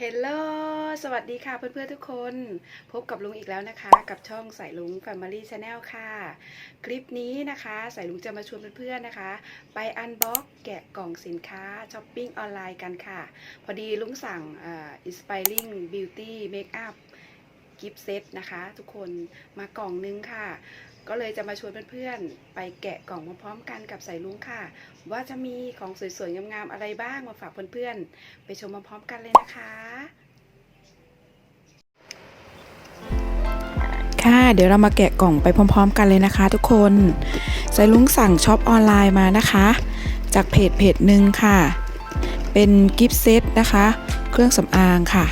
เฮลโลสวัสดีค่ะเพื่อนๆทุกคน พบกับลุงอีกแล้วนะคะ กับช่องสายลุง Family Channel ค่ะ คลิปนี้นะคะสายลุงจะมาชวนเพื่อนๆนะคะ ไปอันบ็อกแกะกล่องสินค้าช้อปปิ้งออนไลน์กันค่ะ พอดีลุงสั่งอ่า Inspiring Beauty Makeup Gift Set นะคะ ทุกคนมากล่องนึงค่ะ ก็เลยจะมาชวนเพื่อนๆไปแกะกล่องมาพร้อมกันกับสายลุงค่ะ ว่าจะมีของสวยๆงามๆอะไรบ้างมาฝากเพื่อนๆ ไปชมมาพร้อมกันเลยนะคะค่ะเดี๋ยวเรามาแกะกล่องไปพร้อม ๆ กันเลยนะคะ ทุกคนสายลุงสั่งช็อปออนไลน์มานะคะ จากเพจเพจหนึ่งค่ะ เป็นกิฟต์เซตนะคะ เครื่องสำอางค่ะ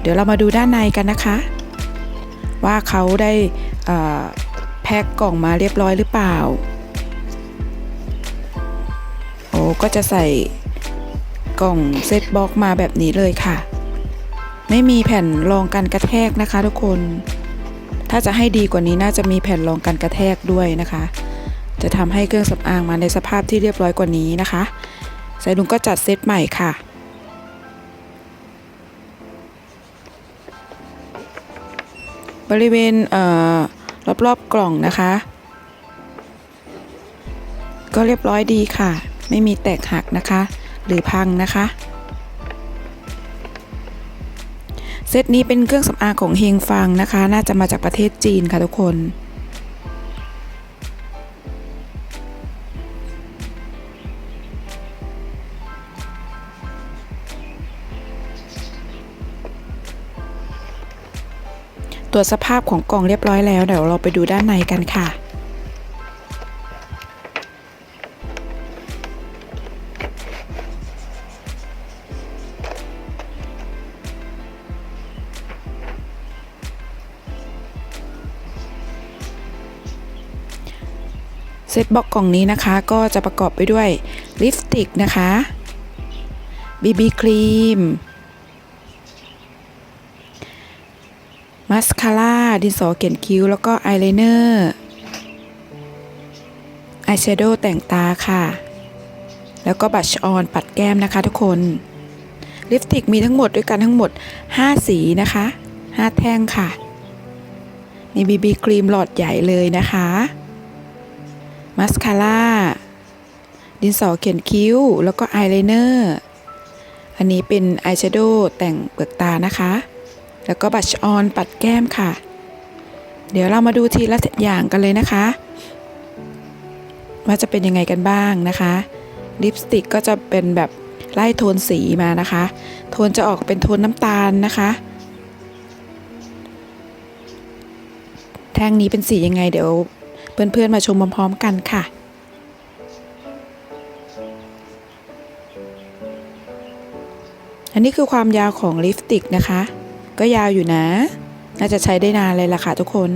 เดี๋ยวเรามาดูด้านในกันนะคะ ว่าเขาได้แพ็คกล่องมาเรียบร้อยหรือเปล่า โอ้ก็จะใส่กล่องเซตบ็อกมาแบบนี้เลยค่ะ ไม่มีแผ่นรองกันกระแทกนะคะทุกคน ถ้าจะให้ดีกว่านี้น่าจะมีแผ่นรองกันกระแทกด้วยนะคะ จะทำให้เครื่องสำอางมาในสภาพที่เรียบร้อยกว่านี้นะคะสายลุงก็จัดเซตใหม่ค่ะ บริเวณเอ่อรอบๆกล่องนะคะ ก็เรียบร้อยดีค่ะ ไม่มีแตกหักนะคะ หรือพังนะคะเซตนี้เป็นเครื่องสำอางของเฮงฟังนะคะ น่าจะมาจากประเทศจีนค่ะทุกคน ตรวจสภาพของกล่องเรียบร้อยแล้วเดี๋ยวเราไปดูด้านในกันค่ะ เซตบ็อกกล่องนี้นะคะก็จะประกอบไปด้วยลิปสติกนะคะบีบีครีม มัสคาร่า ดินสอเขียนคิ้ว แล้วก็อายไลเนอร์อายแชโดว์แต่งตาค่ะ แล้วก็บัชออนปัดแก้มนะคะทุกคน ลิปสติกมีทั้งหมดด้วยกันทั้งหมด 5 สีนะคะ 5 แท่งค่ะ มีบีบีครีมหลอดใหญ่เลยนะคะ มัสคาร่า ดินสอเขียนคิ้ว แล้วก็อายไลเนอร์ อันนี้เป็นอายแชโดว์แต่งเปลือกตานะคะ แล้วก็บัชออนปัดแก้มค่ะ เดี๋ยวเรามาดูทีละอย่างกันเลยนะคะ ว่าจะเป็นยังไงกันบ้างนะคะ ลิปสติกก็จะเป็นแบบไล่โทนสีมานะคะ โทนจะออกเป็นโทนน้ำตาลนะคะ แท่งนี้เป็นสียังไงเดี๋ยวเพื่อนๆมาชมพร้อมๆกันค่ะอันนี้คือความยาวของลิปสติกนะคะ ก็ยาวอยู่นะ น่าจะใช้ได้นานเลยล่ะค่ะทุกคน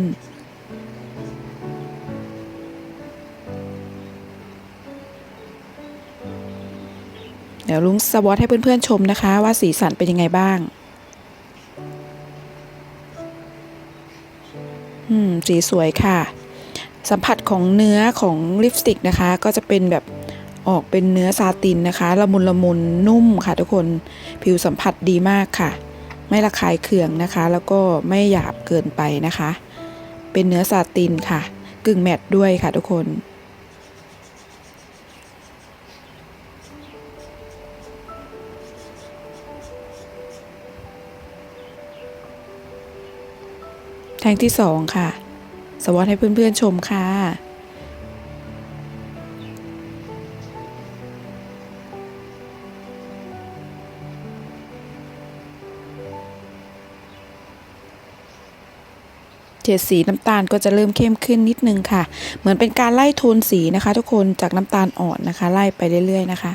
เดี๋ยวลุงสวอตให้เพื่อนๆชมนะคะ ว่าสีสันเป็นยังไงบ้างอืมสีสวยค่ะ สัมผัสของเนื้อของลิปสติกนะคะ ก็จะเป็นแบบออกเป็นเนื้อซาตินนะคะ ละมุนละมุนนุ่มค่ะทุกคน ผิวสัมผัสดีมากค่ะ ไม่ระคายเคืองนะคะ แล้วก็ไม่หยาบเกินไปนะคะ เป็นเนื้อซาตินค่ะ กึ่งแมตต์ด้วยค่ะทุกคนแทงที่สองค่ะ สวอตให้เพื่อนๆชมค่ะ เฉดสีน้ำตาลก็จะเริ่มเข้มขึ้นนิดนึงค่ะ เหมือนเป็นการไล่โทนสีนะคะ ทุกคนจากน้ำตาลอ่อนนะคะ ไล่ไปเรื่อย ๆ นะคะ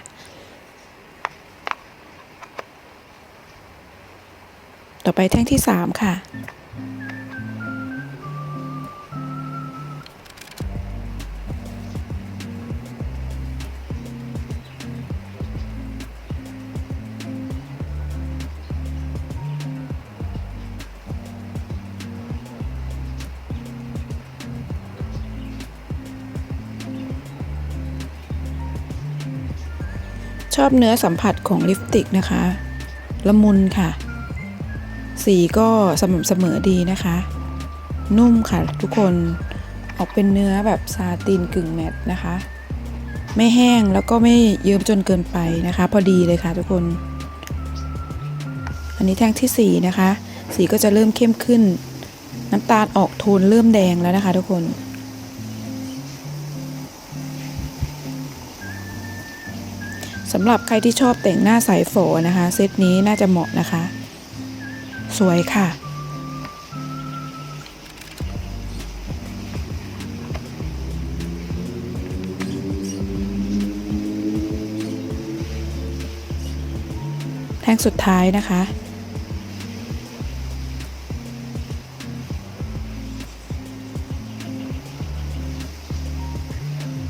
ต่อไปแท่งที่สามค่ะ อบเนื้อสัมผัสของลิปสติกนะคะ ละมุนค่ะ สีก็สม่ำเสมอดีนะคะ นุ่มค่ะทุกคนออกเป็นเนื้อแบบซาตินกึ่งแมตต์นะคะ ไม่แห้งแล้วก็ไม่เยิ้มจนเกินไปนะคะ พอดีเลยค่ะทุกคน อันนี้แท่งที่สีนะคะ สีก็จะเริ่มเข้มขึ้น น้ำตาลออกโทนเริ่มแดงแล้วนะคะ ทุกคน สำหรับใครที่ชอบแต่งหน้าสายฝอนะคะ เซตนี้น่าจะเหมาะนะคะ สวยค่ะ แท่งสุดท้ายนะคะ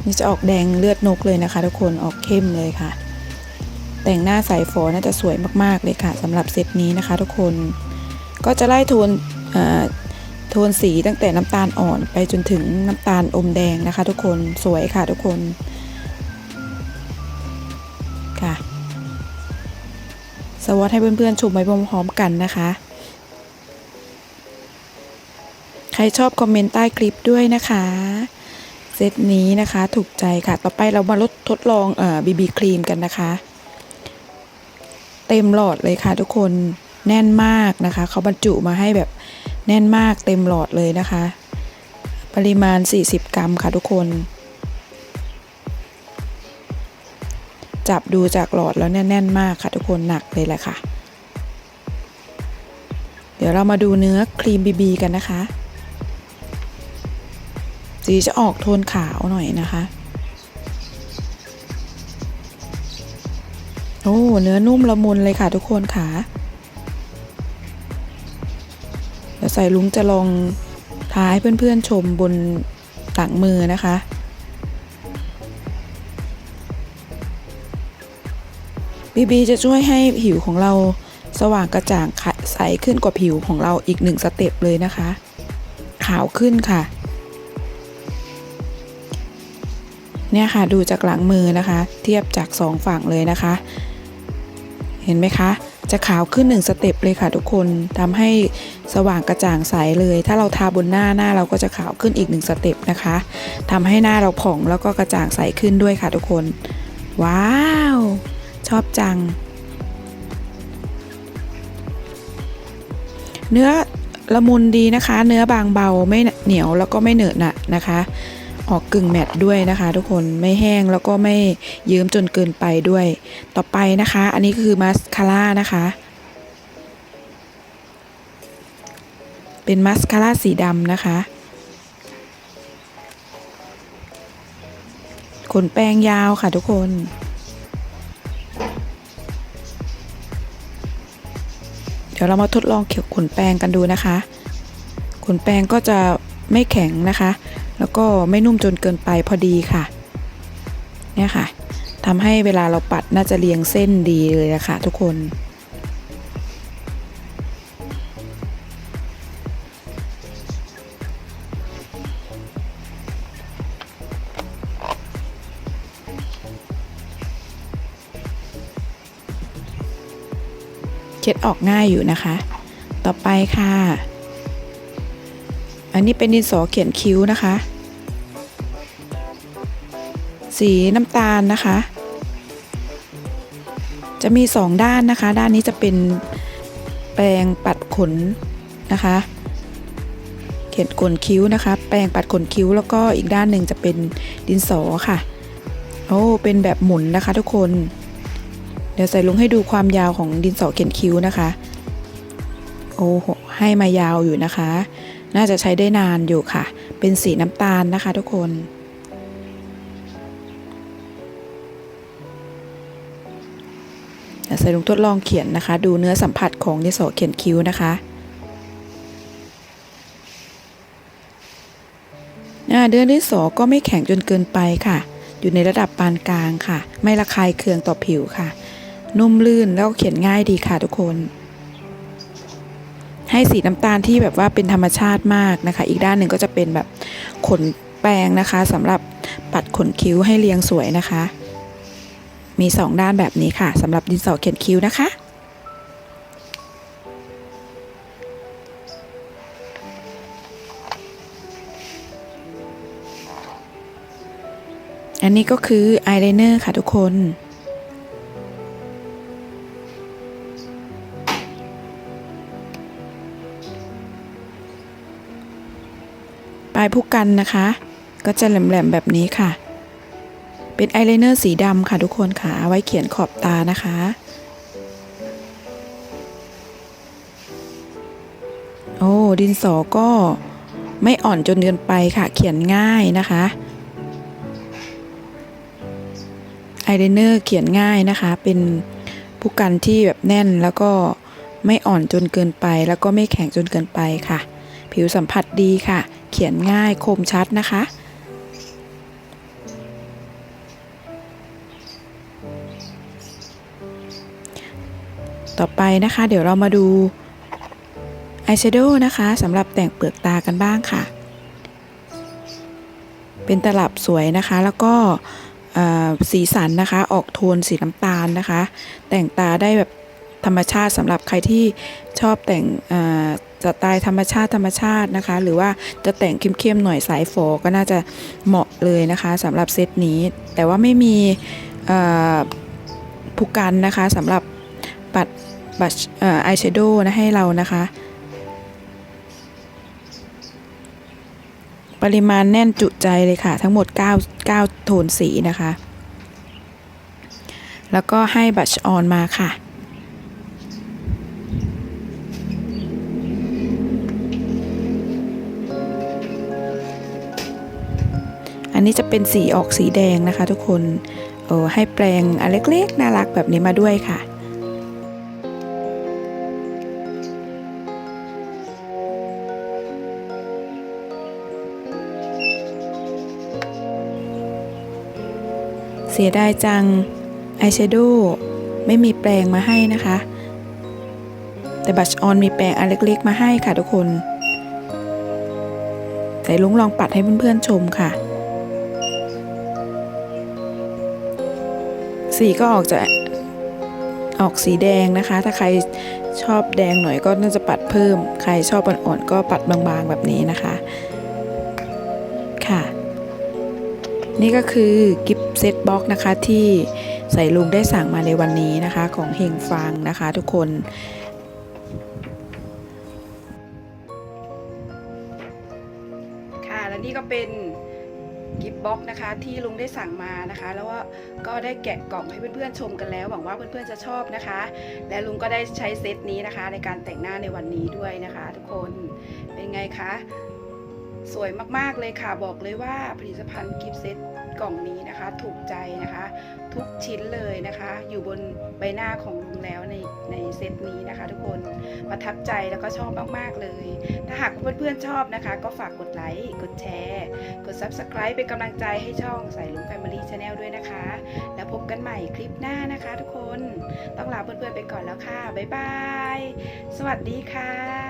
นี่จะออกแดงเลือดนกเลยนะคะ ทุกคนออกเข้มเลยค่ะ แต่งหน้าสายฝอน่าจะสวยมากๆเลยค่ะสำหรับเซตนี้นะคะ ทุกคน ก็จะไล่โทนเอ่อโทนสีตั้งแต่น้ำตาลอ่อนไปจนถึงน้ำตาลอมแดงนะคะ ทุกคนสวยค่ะทุกคนค่ะสวอตให้เพื่อนๆชมไปพร้อมๆกันนะคะ ใครชอบคอมเมนต์ใต้คลิปด้วยนะคะเซตนี้นะคะถูกใจค่ะ ต่อไปเรามาลดทดลองเอ่อบีบีครีมกันนะคะ เต็มหลอดเลยค่ะทุกคนแน่นมากนะคะเขาบรรจุมาให้แบบแน่นมากเต็มหลอดเลยนะคะ ปริมาณ 40 กรัมค่ะทุกคน จับดูจากหลอดแล้วแน่นมากค่ะทุกคนหนักเลยแหละค่ะ เดี๋ยวเรามาดูเนื้อครีมบีบีกันนะคะ สีจะออกโทนขาวหน่อยนะคะ อ้เนื้อนุ่มละมุนเลยค่ะทุกคนค่ะเดี๋ยวใส่ลุงจะลองทาให้เพื่อนๆชมบนหลังมือนะคะบีบีจะช่วยให้ผิวของเราสว่างกระจ่างใสขึ้นกว่าผิวของเราอีกหนึ่งสเต็ปเลยนะคะ ขาวขึ้นค่ะ เนี่ยค่ะดูจากหลังมือนะคะ เทียบจากสองฝั่งเลยนะคะ เห็นไหมคะ จะขาวขึ้นหนึ่งสเต็ปเลยค่ะทุกคนทำให้สว่างกระจ่างใสเลย ถ้าเราทาบนหน้าหน้าเราก็จะขาวขึ้นอีกหนึ่งสเต็ปนะคะทำให้หน้าเราผ่องแล้วก็กระจ่างใสขึ้นด้วยค่ะทุกคน ว้าว ชอบจัง เนื้อละมุนดีนะคะ เนื้อบางเบาไม่เหนียวแล้วก็ไม่เหนอะหนะนะคะ ออกกึ่งแมตต์ด้วยนะคะ ทุกคนไม่แห้งแล้วก็ไม่เยิ้มจนเกินไปด้วย ต่อไปนะคะ อันนี้คือมาสคาร่านะคะ เป็นมาสคาร่าสีดำนะคะ ขนแป้งยาวค่ะทุกคนเดี๋ยวเรามาทดลองเขียวขนแปรงกันดูนะคะ ขนแปรงก็จะไม่แข็งนะคะ แล้วก็ไม่นุ่มจนเกินไปพอดีค่ะ เนี่ยค่ะทำให้เวลาเราปัดน่าจะเรียงเส้นดีเลยนะคะทุกคนเช็ดออกง่ายอยู่นะคะ ต่อไปค่ะ อันนี้เป็นดินสอเขียนคิ้วนะคะ สีน้ำตาลนะคะ จะมีสองด้านนะคะ ด้านนี้จะเป็นแปรงปัดขนนะคะ เขียนขนคิ้วนะคะ แปรงปัดขนคิ้วแล้วก็อีกด้านหนึ่งจะเป็นดินสอค่ะ โอ้เป็นแบบหมุนนะคะทุกคน เดี๋ยวใส่ลงให้ดูความยาวของดินสอเขียนคิ้วนะคะ โอ้โหให้มายาวอยู่นะคะ น่าจะใช้ได้นานอยู่ค่ะ เป็นสีน้ำตาลนะคะทุกคนเดี๋ยวใส่ลงทดลองเขียนนะคะ ดูเนื้อสัมผัสของดินสอเขียนคิ้วนะคะอ่าเดือนที่สอก็ไม่แข็งจนเกินไปค่ะ อยู่ในระดับปานกลางค่ะ ไม่ระคายเคืองต่อผิวค่ะ นุ่มลื่นแล้วก็เขียนง่ายดีค่ะทุกคน ให้สีน้ำตาลที่แบบว่าเป็นธรรมชาติมากนะคะ อีกด้านหนึ่งก็จะเป็นแบบขนแปรงนะคะสำหรับปัดขนคิ้วให้เรียงสวยนะคะ มี 2 ด้านแบบนี้ค่ะสำหรับดินสอเขียนคิ้วนะคะอันนี้ก็คืออายไลเนอร์ค่ะทุกคน ลายผู้กันนะคะ ก็จะแหลมๆแบบนี้ค่ะ เป็นอายไลเนอร์สีดำค่ะทุกคนค่ะเอาไว้เขียนขอบตานะคะ โอ้ดินสอก็ไม่อ่อนจนเกินไปค่ะ เขียนง่ายนะคะอายไลเนอร์เขียนง่ายนะคะ เป็นผู้กันที่แบบแน่นแล้วก็ไม่อ่อนจนเกินไป แล้วก็ไม่แข็งจนเกินไปค่ะ ผิวสัมผัสดีค่ะ เขียนง่ายคมชัดนะคะ ต่อไปนะคะเดี๋ยวเรามาดูอายแชโดว์นะคะสำหรับแต่งเปลือกตากันบ้างค่ะ เป็นตลับสวยนะคะแล้วก็สีสันนะคะออกโทนสีน้ำตาลนะคะ แต่งตาได้แบบธรรมชาติสำหรับใครที่ชอบแต่งอ่อ สไตล์ธรรมชาติธรรมชาตินะคะ หรือว่าจะแต่งเข้มๆหน่อยสายฝอก็น่าจะเหมาะเลยนะคะสำหรับเซตนี้ แต่ว่าไม่มีผู้กันนะคะสำหรับปัดบัชอายแชโดว์นะให้เรานะคะ ปริมาณแน่นจุใจเลยค่ะ ทั้งหมด 9 9 โทนสีนะคะ แล้วก็ให้บัชออนมาค่ะ อันนี้จะเป็นสีออกสีแดงนะคะ ทุกคนเออให้แปลงอันเล็กๆน่ารักแบบนี้มาด้วยค่ะเสียดายจังอายแชโดว์ไม่มีแปรงมาให้นะคะ แต่บัชออนมีแปรงอันเล็กๆมาให้ค่ะทุกคนใส่ลุงลองปัดให้เพื่อนๆชมค่ะ สีก็ออกจะออกสีแดงนะคะ ถ้าใครชอบแดงหน่อยก็น่าจะปัดเพิ่ม ใครชอบอ่อนๆก็ปัดบางๆแบบนี้นะคะ ค่ะ นี่ก็คือกิฟต์เซตบ็อกนะคะที่ใส่ลุงได้สั่งมาในวันนี้นะคะของเฮงฟังนะคะทุกคนค่ะและนี่ก็เป็น บ็อกนะคะที่ลุงได้สั่งมานะคะ แล้วก็ได้แกะกล่องให้เพื่อนๆชมกันแล้วหวังว่าเพื่อนๆจะชอบนะคะ และลุงก็ได้ใช้เซตนี้นะคะ ในการแต่งหน้าในวันนี้ด้วยนะคะ ทุกคนเป็นไงคะสวยมากๆเลยค่ะบอกเลยว่าผลิตภัณฑ์กิฟต์เซตกล่องนี้นะคะ ถูกใจนะคะ ทุกชิ้นเลยนะคะ อยู่บนใบหน้าของลุงแล้วในในเซตนี้นะคะ ทุกคนประทับใจแล้วก็ชอบมากๆเลย ถ้าหากเพื่อนๆชอบนะคะ ก็ฝากกดไลค์กดแชร์กด Subscribe เป็นกำลังใจให้ช่องใส่ลุง Family Channel ด้วยนะคะ แล้วพบกันใหม่คลิปหน้านะคะ ทุกคนต้องลาเพื่อนๆไปก่อนแล้วค่ะบ๊ายบายสวัสดีค่ะ